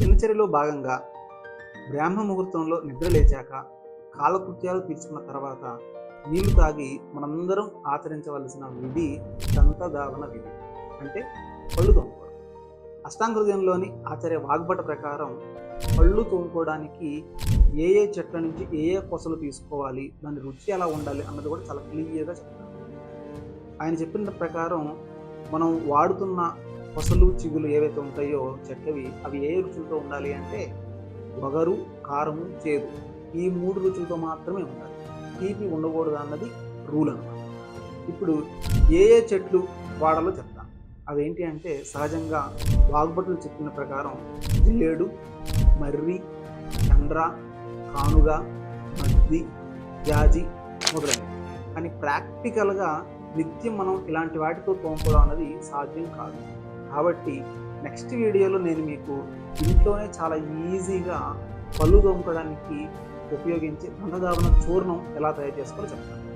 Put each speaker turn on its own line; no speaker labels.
దినచర్యలో భాగంగా బ్రాహ్మ ముహూర్తంలో నిద్ర లేచాక కాలకృత్యాలు తీర్చుకున్న తర్వాత నీళ్ళు తాగి మనందరం ఆచరించవలసిన విధి దంతధావన విధి అంటే పళ్ళు తోముకోవడం. అష్టాంగృదయంలోని ఆచార్య వాగ్భట ప్రకారం పళ్ళు తోముకోవడానికి ఏ ఏ చెట్ల నుంచి ఏ ఏ కొసలు తీసుకోవాలి దాని రుచి ఎలా ఉండాలి అన్నది కూడా చాలా క్లియర్గా చెప్తారు. ఆయన చెప్పిన ప్రకారం మనం వాడుతున్న పసలు చిగులు ఏవైతే ఉంటాయో చెట్లవి అవి ఏ రుచులతో ఉండాలి అంటే వగరు కారము చేదు. ఈ మూడు రుచులతో మాత్రమే ఉండాలి. తీపి ఉండకూడదు అన్నది రూల్ అనమాట. ఇప్పుడు ఏ ఏ చెట్లు వాడాలో చెప్తాను అవేంటి అంటే సహజంగా వాగ్భటులు చెప్పిన ప్రకారం జిల్లేడు మర్రి చండ్ర కానుగ మద్ది జాజి మొదలైనవి. కానీ ప్రాక్టికల్గా నిత్యం మనం ఇలాంటి వాటితో తోముకోవడం అనేది సాధ్యం కాదు. కాబట్టి నెక్స్ట్ వీడియోలో నేను మీకు ఇంట్లోనే చాలా ఈజీగా పళ్ళు దొంకడానికి ఉపయోగించే దండదావన చూర్ణం ఎలా తయారు చేసుకోవాలో చెప్తాను.